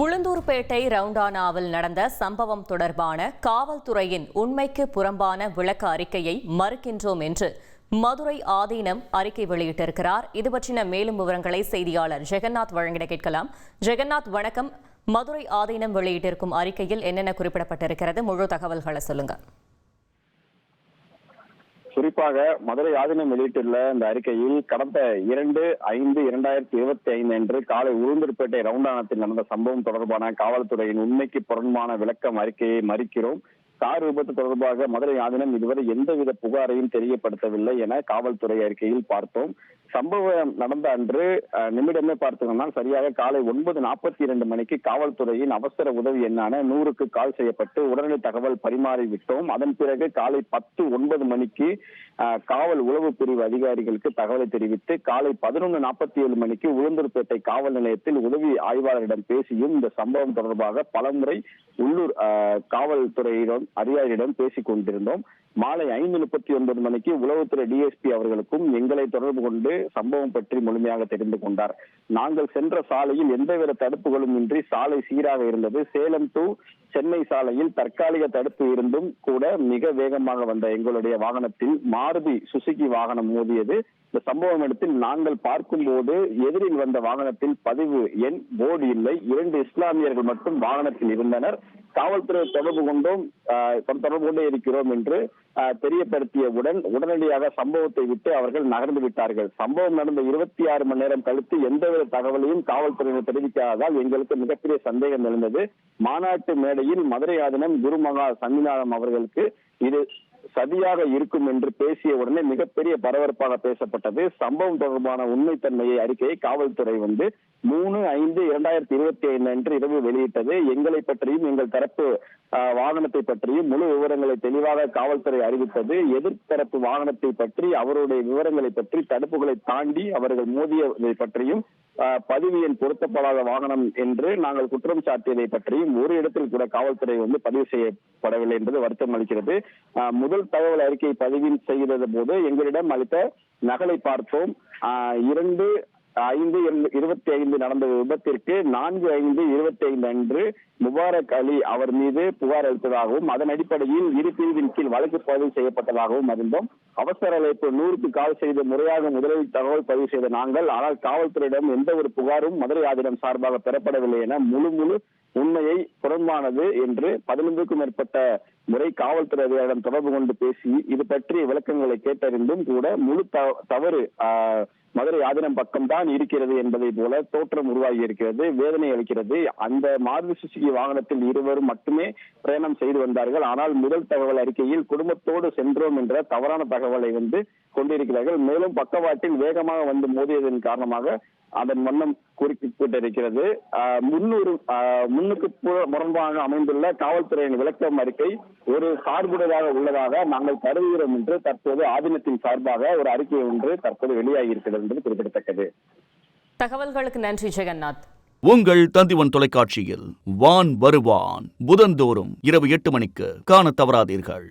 உளுந்தூர்பேட்டை ரவுண்டானாவில் நடந்த சம்பவம் தொடர்பான காவல்துறையின் உண்மைக்கு புறம்பான விளக்க அறிக்கையை மறுக்கின்றோம் என்று மதுரை ஆதீனம் அறிக்கை வெளியிட்டிருக்கிறார். இது பற்றின மேலும் விவரங்களை செய்தியாளர் ஜெகநாத் வழங்கிட கேட்கலாம். ஜெகநாத் வணக்கம். மதுரை ஆதீனம் வெளியிட்டிருக்கும் அறிக்கையில் என்னென்ன குறிப்பிடப்பட்டிருக்கிறது? முழு தகவல்களை சொல்லுங்க. குறிப்பாக மதுரை ஆதீனம் வெளியிட்டுள்ள இந்த அறிக்கையில் கடந்த இரண்டு ஐந்து இரண்டாயிரத்தி இருபத்தி ஐந்து அன்று காலை உளுந்தூர்பேட்டை ரவுண்டானத்தில் நடந்த சம்பவம் தொடர்பான காவல்துறையின் உண்மைக்கு புறம்பான விளக்கம் அறிக்கையை மறிக்கிறோம். கார் விபத்து தொடர்பாக மதுரை ஆதினம் இதுவரை எந்தவித புகாரையும் தெரியப்படுத்தவில்லை என காவல்துறை அறிக்கையில் பார்த்தோம். சம்பவம் நடந்த அன்று நிமிடமே பார்த்தோம்னா சரியாக காலை ஒன்பது நாற்பத்தி இரண்டு மணிக்கு காவல்துறையின் அவசர உதவி எண்ணான நூறுக்கு கால் செய்யப்பட்டு உடனடி தகவல் பரிமாறிவிட்டோம் அதன் பிறகு காலை பத்து ஒன்பது மணிக்கு காவல் உளவு பிரிவு அதிகாரிகளுக்கு தகவலை தெரிவித்து காலை பதினொன்று நாற்பத்தி ஏழு மணிக்கு உளுந்தூர்பேட்டை காவல் நிலையத்தில் உதவி ஆய்வாளரிடம் பேசியும் இந்த சம்பவம் தொடர்பாக பலமுறை உள்ளூர் காவல்துறையிடம் அதிகாரியிடம் பேசிக் கொண்டிருந்தோம். மாலை ஐந்து முப்பத்தி ஒன்பது மணிக்கு உளவுத்துறை டிஎஸ்பி அவர்களுக்கும் எங்களை தொடர்பு கொண்டு சம்பவம் பற்றி முழுமையாக தெரிந்து கொண்டார். நாங்கள் சென்ற சாலையில் எந்தவித தடுப்புகளும் இன்றி சாலை சீராக இருந்தது. சேலம் டு சென்னை சாலையில் தற்காலிக தடுப்பு இருந்தும் கூட மிக வேகமாக வந்த எங்களுடைய வாகனத்தில் மாருதி சுசுகி வாகனம் மோதியது. இந்த சம்பவம் இடத்தில் நாங்கள் பார்க்கும் போது எதிரில் வந்த வாகனத்தில் பதிவு எண் போர்டு இல்லை. இரண்டு இஸ்லாமியர்கள் மட்டும் வாகனத்தில் இருந்தனர். காவல்துறை தொடர்பு கொண்டோம். தொடர்பு கொண்டே இருக்கிறோம் என்று தெரியப்படுத்தியவுடன் உடனடியாக சம்பவத்தை விட்டு அவர்கள் நகர்ந்து விட்டார்கள். சம்பவம் நடந்த இருபத்தி ஆறு மணி நேரம் கழித்து எந்தவித தகவலையும் காவல்துறையினர் தெரிவிக்காததால் எங்களுக்கு மிகப்பெரிய சந்தேகம் எழுந்தது. மாநாட்டு மேடை மேடையில் மதுரை ஆதினம் குருமகா சன்னிதானம் அவர்களுக்கு இது சதியாக இருக்கும் என்று பேசிய உடனே மிகப்பெரிய பரபரப்பாக பேசப்பட்டது. சம்பவம் தொடர்பான உண்மைத்தன்மையை அறிக்கையை காவல்துறை வந்து மூணு ஐந்து இரண்டாயிரத்தி இருபத்தி ஐந்து அன்று இரவு வெளியிட்டது. எங்களை பற்றியும் எங்கள் தரப்பு வாகனத்தை பற்றியும் முழு விவரங்களை தெளிவாக காவல்துறை அறிவித்தது. எதிர்த்தரப்பு வாகனத்தை பற்றி அவருடைய விவரங்களை பற்றி தடுப்புகளை தாண்டி அவர்கள் மோதியதை பற்றியும் பதிவு எண் பொருத்தப்படாத வாகனம் என்று நாங்கள் குற்றம் சாட்டியதை பற்றியும் ஒரு இடத்தில் கூட காவல்துறை வந்து பதிவு செய்யப்படவில்லை என்பது வருத்தம் அளிக்கிறது. முதல் தகவல் அறிக்கை பதிவு செய்தது போது எங்களிடம் அளித்த நகலை பார்த்தோம். ஆஹ், இரண்டு ஐந்து இருபத்தி ஐந்து நடந்த விபத்திற்கு நான்கு ஐந்து இருபத்தி ஐந்து அன்று முபாரக் அலி அவர் மீது புகார் அளித்ததாகவும் அதன் அடிப்படையில் இரு பிரிவின் கீழ் வழக்கு பதிவு செய்யப்பட்டதாகவும் அறிந்தோம். அவசர அழைப்பு நூறுக்கு கால் செய்து முறையாக முதலில் தகவல் பதிவு செய்த நாங்கள் ஆனால் காவல்துறையிடம் எந்த ஒரு புகாரும் மதுரை ஆதினம் சார்பாக பெறப்படவில்லை என முழு முழு உண்மையை புறம்பானது என்று பதினொன்றுக்கும் மேற்பட்ட முறை காவல்துறை அதிகாரிடம் தொடர்பு கொண்டு பேசி இது பற்றிய விளக்கங்களை கேட்டறிந்தும் கூட முழு தவறு ஆஹ், மதுரை ஆதீனம் பக்கம்தான் இருக்கிறது என்பதை போல தோற்றம் உருவாகி இருக்கிறது வேதனை அளிக்கிறது. அந்த மாருதி சுசுகி வாகனத்தில் இருவரும் மட்டுமே பிரயாணம் செய்து வந்தார்கள். ஆனால் முதல் தகவல் அறிக்கையில் குடும்பத்தோடு சென்றோம் என்ற தவறான தகவலை வந்து கொண்டிருக்கிறார்கள். மேலும் பக்கவாட்டில் வேகமாக வந்து மோதியதன் காரணமாக அதன் வண்ணம் குறிப்பிட்டிருக்கிறது முன்னூறு முன்னுக்கு முரண்பாக அமைந்துள்ள காவல்துறையின் விளக்கம் அறிக்கை ஒரு சார்புடையதாக உள்ளதாக நாங்கள் கருதுகிறோம் என்று தற்போது ஆதீனத்தின் சார்பாக ஒரு அறிக்கை ஒன்று தற்போது வெளியாகி இருக்கிறது என்பது குறிப்பிடத்தக்கது. தகவல்களுக்கு நன்றி ஜெகநாத். உங்கள் தந்திவன் தொலைக்காட்சியில் வான் வருவான். புதந்தோறும் இரவு எட்டு மணிக்கு காணத் தவறாதீர்கள்.